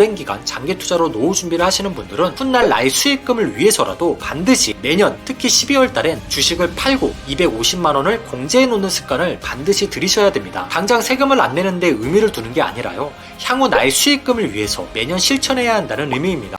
오랜 기간 장기 투자로 노후 준비를 하시는 분들은 훗날 나의 수익금을 위해서라도 반드시 매년 특히 12월 달엔 주식을 팔고 250만 원을 공제해 놓는 습관을 반드시 들이셔야 됩니다. 당장 세금을 안 내는데 의미를 두는 게 아니라요. 향후 나의 수익금을 위해서 매년 실천해야 한다는 의미입니다.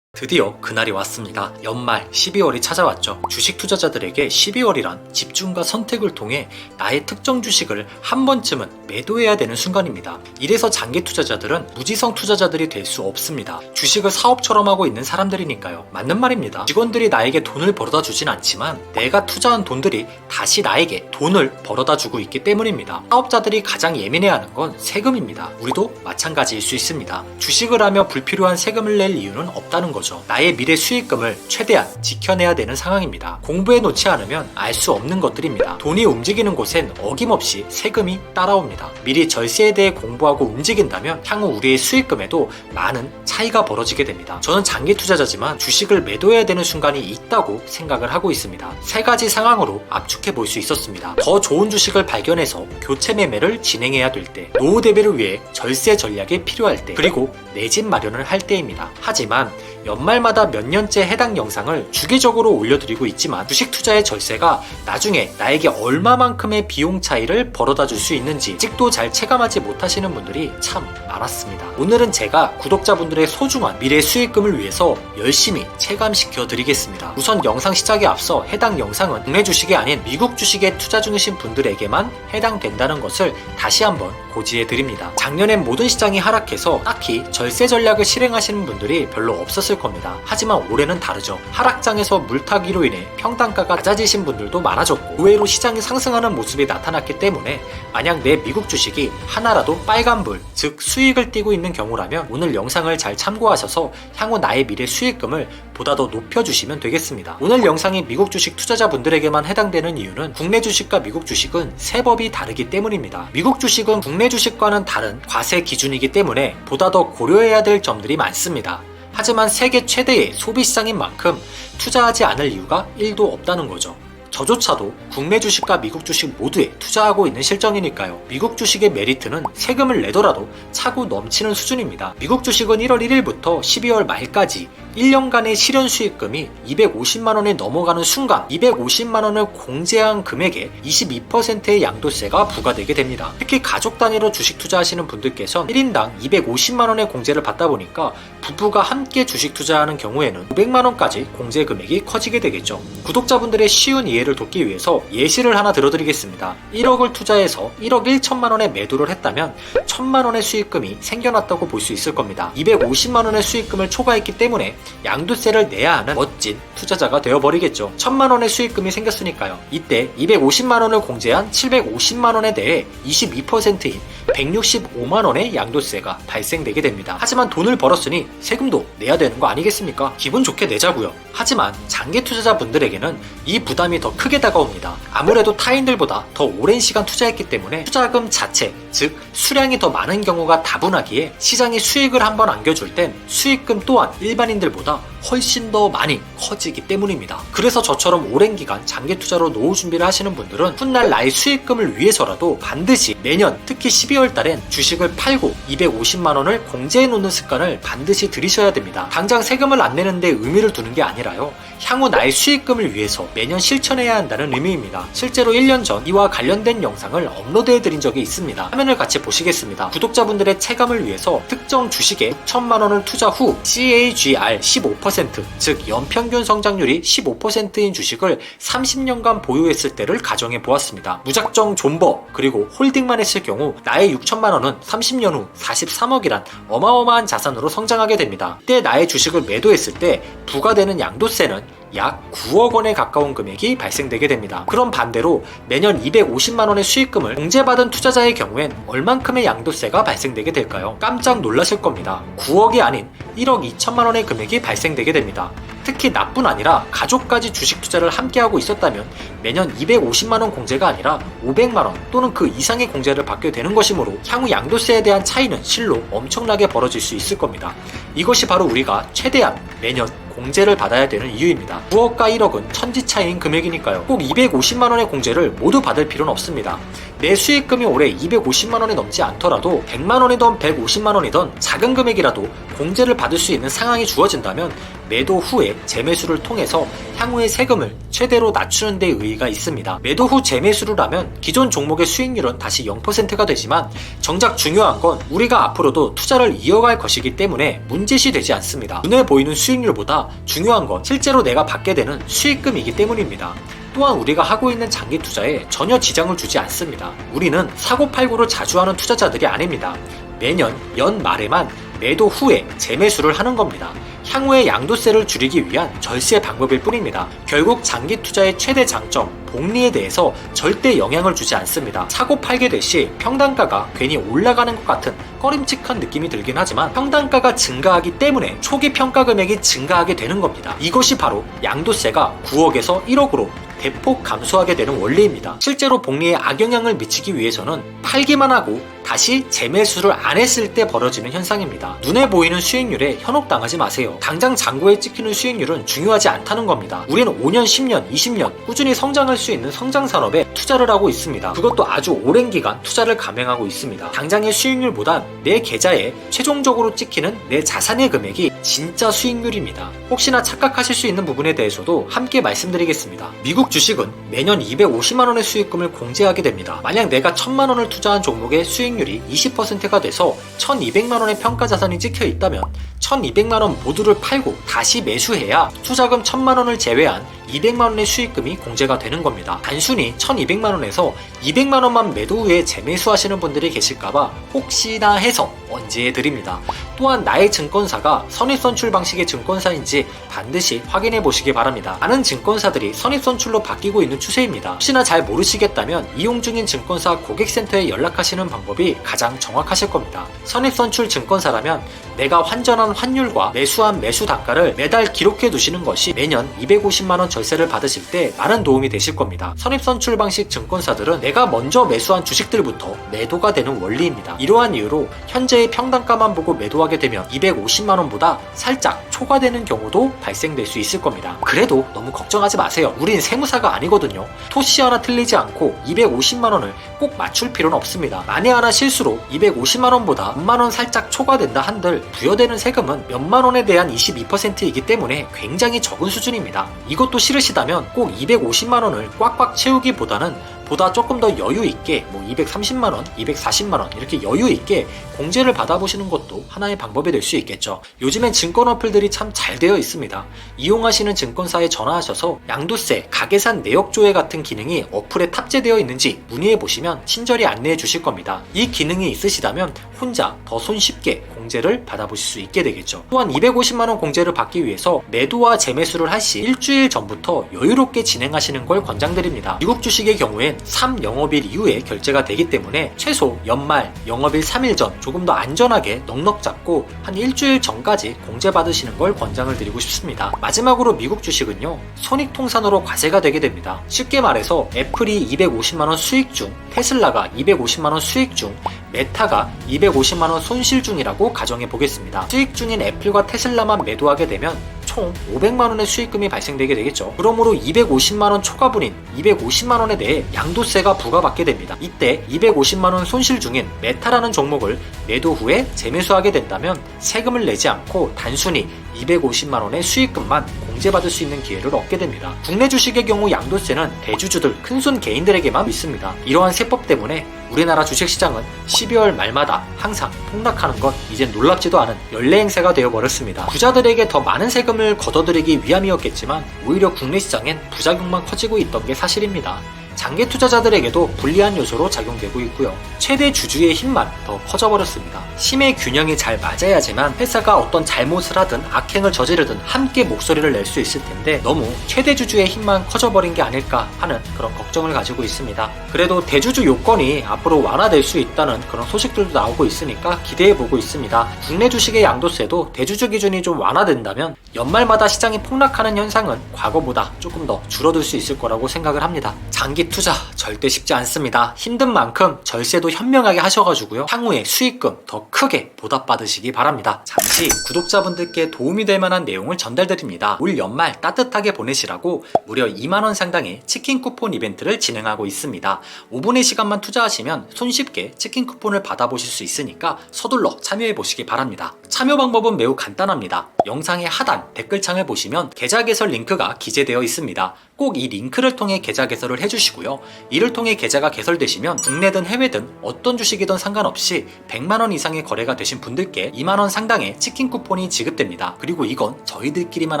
드디어 그날이 왔습니다. 연말 12월이 찾아왔죠. 주식 투자자들에게 12월이란 집중과 선택을 통해 나의 특정 주식을 한 번쯤은 매도해야 되는 순간입니다. 이래서 장기 투자자들은 무지성 투자자들이 될 수 없습니다. 주식을 사업처럼 하고 있는 사람들이니까요. 맞는 말입니다. 직원들이 나에게 돈을 벌어다 주진 않지만 내가 투자한 돈들이 다시 나에게 돈을 벌어다 주고 있기 때문입니다. 사업자들이 가장 예민해야 하는 건 세금입니다. 우리도 마찬가지일 수 있습니다. 주식을 하며 불필요한 세금을 낼 이유는 없다는 거죠. 나의 미래 수익금을 최대한 지켜내야 되는 상황입니다. 공부해 놓지 않으면 알 수 없는 것들입니다. 돈이 움직이는 곳엔 어김없이 세금이 따라옵니다. 미리 절세에 대해 공부하고 움직인다면 향후 우리의 수익금에도 많은 차이가 벌어지게 됩니다. 저는 장기 투자자지만 주식을 매도해야 되는 순간이 있다고 생각을 하고 있습니다. 세 가지 상황으로 압축해 볼 수 있었습니다. 더 좋은 주식을 발견해서 교체 매매를 진행해야 될 때, 노후 대비를 위해 절세 전략이 필요할 때, 그리고 내 집 마련을 할 때입니다. 하지만 연말마다 몇 년째 해당 영상을 주기적으로 올려드리고 있지만 주식 투자의 절세가 나중에 나에게 얼마만큼의 비용 차이를 벌어다 줄 수 있는지 아직도 잘 체감하지 못하시는 분들이 참 많았습니다. 오늘은 제가 구독자분들의 소중한 미래 수익금을 위해서 열심히 체감시켜 드리겠습니다. 우선 영상 시작에 앞서 해당 영상은 국내 주식이 아닌 미국 주식에 투자 중이신 분들에게만 해당된다는 것을 다시 한번 고지해 드립니다. 작년엔 모든 시장이 하락해서 딱히 절세 전략을 실행하시는 분들이 별로 없었을 겁니다. 하지만 올해는 다르죠. 하락장에서 물타기로 인해 평단가가 낮아지신 분들도 많아졌고 의외로 시장이 상승하는 모습이 나타났기 때문에 만약 내 미국 주식이 하나라도 빨간불, 즉 수익을 띠고 있는 경우라면 오늘 영상을 잘 참고하셔서 향후 나의 미래 수익금을 보다 더 높여주시면 되겠습니다. 오늘 영상이 미국 주식 투자자분들에게만 해당되는 이유는 국내 주식과 미국 주식은 세법이 다르기 때문입니다. 미국 주식은 국내 주식과는 다른 과세 기준이기 때문에 보다 더 고려해야 될 점들이 많습니다. 하지만 세계 최대의 소비 시장인 만큼 투자하지 않을 이유가 1도 없다는 거죠. 저조차도 국내 주식과 미국 주식 모두에 투자하고 있는 실정이니까요. 미국 주식의 메리트는 세금을 내더라도 차고 넘치는 수준입니다. 미국 주식은 1월 1일부터 12월 말까지 1년간의 실현 수익금이 250만 원에 넘어가는 순간 250만 원을 공제한 금액에 22%의 양도세가 부과되게 됩니다. 특히 가족 단위로 주식 투자하시는 분들께선 1인당 250만 원의 공제를 받다 보니까 부부가 함께 주식 투자하는 경우에는 500만 원까지 공제 금액이 커지게 되겠죠. 구독자분들의 쉬운 이해 를 돕기 위해서 예시를 하나 들어드리겠습니다. 1억을 투자해서 1억 1천만 원에 매도를 했다면 1000만 원의 수익금이 생겨났다고 볼 수 있을 겁니다. 250만 원의 수익금을 초과했기 때문에 양도세를 내야 하는 멋진 투자자가 되어버리겠죠. 1000만 원의 수익금이 생겼으니까요. 이때 250만 원을 공제한 750만 원에 대해 22%인 165만 원의 양도세가 발생되게 됩니다. 하지만 돈을 벌었으니 세금도 내야 되는 거 아니겠습니까? 기분 좋게 내자고요. 하지만 장기 투자자분들에게는 이 부담이 더 크게 다가옵니다. 아무래도 타인들보다 더 오랜 시간 투자했기 때문에 투자금 자체, 즉 수량이 더 많은 경우가 다분하기에 시장이 수익을 한번 안겨줄 땐 수익금 또한 일반인들보다 훨씬 더 많이 커지기 때문입니다. 그래서 저처럼 오랜 기간 장기 투자로 노후 준비를 하시는 분들은 훗날 나의 수익금을 위해서라도 반드시 매년 특히 12월 달엔 주식을 팔고 250만 원을 공제해 놓는 습관을 반드시 들이셔야 됩니다. 당장 세금을 안 내는데 의미를 두는 게 아니라요. 향후 나의 수익금을 위해서 매년 실천해야 한다는 의미입니다. 실제로 1년 전 이와 관련된 영상을 업로드해 드린 적이 있습니다. 화면을 같이 보시겠습니다. 구독자분들의 체감을 위해서 특정 주식에 6천만 원을 투자 후 CAGR 15%, 즉 연평균 성장률이 15%인 주식을 30년간 보유했을 때를 가정해 보았습니다. 무작정 존버 그리고 홀딩만 했을 경우 나의 6천만 원은 30년 후 43억이란 어마어마한 자산으로 성장하게 됩니다. 이때 나의 주식을 매도했을 때 부과되는 양도세는 약 9억 원에 가까운 금액이 발생되게 됩니다. 그럼 반대로 매년 250만 원의 수익금을 공제받은 투자자의 경우엔 얼만큼의 양도세가 발생되게 될까요? 깜짝 놀라실 겁니다. 9억이 아닌 1억 2천만 원의 금액이 발생되게 됩니다. 특히 나뿐 아니라 가족까지 주식 투자를 함께하고 있었다면 매년 250만 원 공제가 아니라 500만 원 또는 그 이상의 공제를 받게 되는 것이므로 향후 양도세에 대한 차이는 실로 엄청나게 벌어질 수 있을 겁니다. 이것이 바로 우리가 최대한 매년 공제를 받아야 되는 이유입니다. 9억과 1억은 천지 차이인 금액이니까요. 꼭 250만 원의 공제를 모두 받을 필요는 없습니다. 내 수익금이 올해 250만 원이 넘지 않더라도 100만 원이던 150만 원이던 작은 금액이라도 공제를 받을 수 있는 상황이 주어진다면 매도 후에 재매수를 통해서 향후의 세금을 최대로 낮추는 데 의의가 있습니다. 매도 후 재매수를 하면 기존 종목의 수익률은 다시 0%가 되지만 정작 중요한 건 우리가 앞으로도 투자를 이어갈 것이기 때문에 문제시 되지 않습니다. 눈에 보이는 수익률보다 중요한 건 실제로 내가 받게 되는 수익금이기 때문입니다. 또한 우리가 하고 있는 장기 투자에 전혀 지장을 주지 않습니다. 우리는 사고팔고를 자주 하는 투자자들이 아닙니다. 매년 연 말에만 매도 후에 재매수를 하는 겁니다. 향후의 양도세를 줄이기 위한 절세 방법일 뿐입니다. 결국 장기 투자의 최대 장점, 복리에 대해서 절대 영향을 주지 않습니다. 사고 팔게 될 시 평단가가 괜히 올라가는 것 같은 꺼림칙한 느낌이 들긴 하지만 평단가가 증가하기 때문에 초기 평가 금액이 증가하게 되는 겁니다. 이것이 바로 양도세가 9억에서 1억으로 대폭 감소하게 되는 원리입니다. 실제로 복리에 악영향을 미치기 위해서는 팔기만 하고 다시 재매수를 안 했을 때 벌어지는 현상입니다. 눈에 보이는 수익률에 현혹당하지 마세요. 당장 잔고에 찍히는 수익률은 중요하지 않다는 겁니다. 우리는 5년, 10년, 20년 꾸준히 성장할 수 있는 성장 산업에 투자를 하고 있습니다. 그것도 아주 오랜 기간 투자를 감행하고 있습니다. 당장의 수익률보단 내 계좌에 최종적으로 찍히는 내 자산의 금액이 진짜 수익률입니다. 혹시나 착각하실 수 있는 부분에 대해서도 함께 말씀드리겠습니다. 미국 주식은 매년 250만 원의 수익금을 공제하게 됩니다. 만약 내가 1000만 원을 투자한 종목의 수익 률이 20%가 돼서 1200만 원의 평가 자산이 찍혀 있다면 1200만 원 모두를 팔고 다시 매수해야 투자금 1000만 원을 제외한 200만 원의 수익금이 공제가 되는 겁니다. 단순히 1200만 원에서 200만 원만 매도 후에 재매수 하시는 분들이 계실까봐 혹시나 해서 언지해 드립니다. 또한 나의 증권사가 선입선출 방식의 증권사인지 반드시 확인해 보시기 바랍니다. 많은 증권사들이 선입선출로 바뀌고 있는 추세입니다. 혹시나 잘 모르시겠다면 이용 중인 증권사 고객센터에 연락하시는 방법이 가장 정확하실 겁니다. 선입선출 증권사라면 내가 환전한 환율과 매수한 매수 단가를 매달 기록해 두시는 것이 매년 250만원 절세를 받으실 때 많은 도움이 되실 겁니다. 선입선출 방식 증권사들은 내가 먼저 매수한 주식들부터 매도가 되는 원리입니다. 이러한 이유로 현재의 평단가만 보고 매도하게 되면 250만원보다 살짝 초과되는 경우도 발생될 수 있을 겁니다. 그래도 너무 걱정하지 마세요. 우린 세무사가 아니거든요. 토시 하나 틀리지 않고 250만원을 꼭 맞출 필요는 없습니다. 만에 하나 실수로 250만원보다 10만원 살짝 초과된다 한들 부여되는 세금은 몇만 원에 대한 22%이기 때문에 굉장히 적은 수준입니다. 이것도 싫으시다면 꼭 250만 원을 꽉꽉 채우기보다는 보다 조금 더 여유 있게 뭐 230만 원, 240만 원 이렇게 여유 있게 공제를 받아보시는 것도 하나의 방법이 될 수 있겠죠. 요즘엔 증권 어플들이 참 잘 되어 있습니다. 이용하시는 증권사에 전화하셔서 양도세, 가계산 내역 조회 같은 기능이 어플에 탑재되어 있는지 문의해 보시면 친절히 안내해 주실 겁니다. 이 기능이 있으시다면 혼자 더 손쉽게 공제를 받아보실 수 있게 되겠죠. 또한 250만 원 공제를 받기 위해서 매도와 재매수를 할 시 일주일 전부터 여유롭게 진행하시는 걸 권장드립니다. 미국 주식의 경우엔 3 영업일 이후에 결제가 되기 때문에 최소 연말 영업일 3일 전 조금 더 안전하게 넉넉 잡고 한 일주일 전까지 공제 받으시는 걸 권장을 드리고 싶습니다. 마지막으로 미국 주식은요 손익통산으로 과세가 되게 됩니다. 쉽게 말해서 애플이 250만 원 수익 중, 테슬라가 250만 원 수익 중, 메타가 250만 원 손실 중이라고 가정해 보겠습니다. 수익 중인 애플과 테슬라만 매도하게 되면 총 500만 원의 수익금이 발생되게 되겠죠. 그러므로 250만 원 초과분인 250만 원에 대해 양도세가 부과받게 됩니다. 이때 250만 원 손실 중인 메타라는 종목을 매도 후에 재매수하게 된다면 세금을 내지 않고 단순히 250만 원의 수익금만 공제받을 수 있는 기회를 얻게 됩니다. 국내 주식의 경우 양도세는 대주주들, 큰손 개인들에게만 있습니다. 이러한 세법 때문에 우리나라 주식시장은 12월 말마다 항상 폭락하는 건 이제 놀랍지도 않은 연례 행세가 되어버렸습니다. 부자들에게 더 많은 세금을 걷어들이기 위함이었겠지만 오히려 국내 시장엔 부작용만 커지고 있던 게 사실입니다. 장기 투자자들에게도 불리한 요소로 작용되고 있고요. 최대 주주의 힘만 더 커져버렸습니다. 힘의 균형이 잘 맞아야지만 회사가 어떤 잘못을 하든 악행을 저지르든 함께 목소리를 낼 수 있을 텐데 너무 최대 주주의 힘만 커져버린 게 아닐까 하는 그런 걱정을 가지고 있습니다. 그래도 대주주 요건이 앞으로 완화될 수 있다는 그런 소식들도 나오고 있으니까 기대해 보고 있습니다. 국내 주식의 양도세도 대주주 기준이 좀 완화된다면 연말마다 시장이 폭락하는 현상은 과거보다 조금 더 줄어들 수 있을 거라고 생각을 합니다. 장기 투자 절대 쉽지 않습니다. 힘든 만큼 절세도 현명하게 하셔가지고요. 향후에 수익금 더 크게 보답받으시기 바랍니다. 잠시 구독자분들께 도움이 될 만한 내용을 전달드립니다. 올 연말 따뜻하게 보내시라고 무려 2만원 상당의 치킨 쿠폰 이벤트를 진행하고 있습니다. 5분의 시간만 투자하시면 손쉽게 치킨 쿠폰을 받아보실 수 있으니까 서둘러 참여해 보시기 바랍니다. 참여 방법은 매우 간단합니다. 영상의 하단 댓글창을 보시면 계좌 개설 링크가 기재되어 있습니다. 꼭 이 링크를 통해 계좌 개설을 해주시고요. 이를 통해 계좌가 개설되시면 국내든 해외든 어떤 주식이든 상관없이 100만원 이상의 거래가 되신 분들께 2만원 상당의 치킨 쿠폰이 지급됩니다. 그리고 이건 저희들끼리만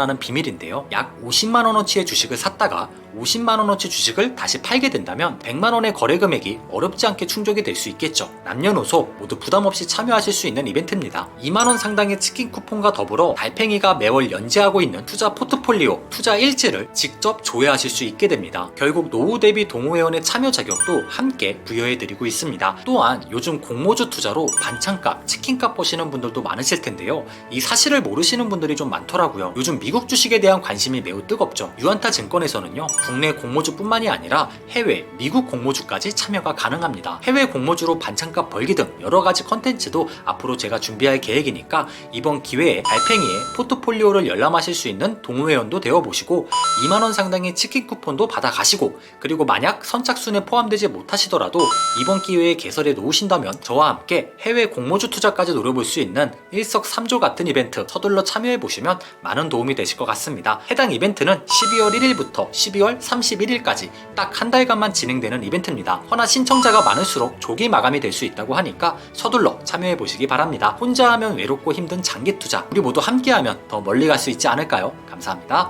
아는 비밀인데요. 약 50만원어치의 주식을 샀다가 50만원어치 주식을 다시 팔게 된다면 100만원의 거래 금액이 어렵지 않게 충족이 될 수 있겠죠. 남녀노소 모두 부담 없이 참여하실 수 있는 이벤트입니다. 2만원 상당의 치킨 쿠폰과 더불어 달팽이가 매월 연재하고 있는 투자 포트폴리오, 투자 일지를 직접 조회하실 수 있게 됩니다. 결국 노후 대비 동호회원의 참여 자격도 함께 부여해드리고 있습니다. 또한 요즘 공모주 투자로 반찬값, 치킨값 보시는 분들도 많으실 텐데요. 이 사실을 모르시는 분들이 좀 많더라고요. 요즘 미국 주식에 대한 관심이 매우 뜨겁죠. 유안타 증권에서는요, 국내 공모주뿐만이 아니라 해외, 미국 공모주까지 참여가 가능합니다. 해외 공모주로 반찬값 벌기 등 여러 가지 컨텐츠도 앞으로 제가 준비할 계획이니까 이번 기회에 달팽이의 포트폴리오를 열람하실 수 있는 동호회원도 되어보시고 2만원 상당의 치킨 쿠폰도 받아가시고 그리고 만약 선착순에 포함되지 못하시더라도 이번 기회에 개설해 놓으신다면 저와 함께 해외 공모주 투자까지 노려볼 수 있는 일석삼조 같은 이벤트 서둘러 참여해 보시면 많은 도움이 되실 것 같습니다. 해당 이벤트는 12월 1일부터 12월 31일까지 딱 한 달간만 진행되는 이벤트입니다. 허나 신청자가 많을수록 조기 마감이 될 수 있다고 하니까 서둘러 참여해 보시기 바랍니다. 혼자 하면 외롭고 힘든 장기 투자 우리 모두 함께하면 더 멀리 갈 수 있지 않을까요? 감사합니다.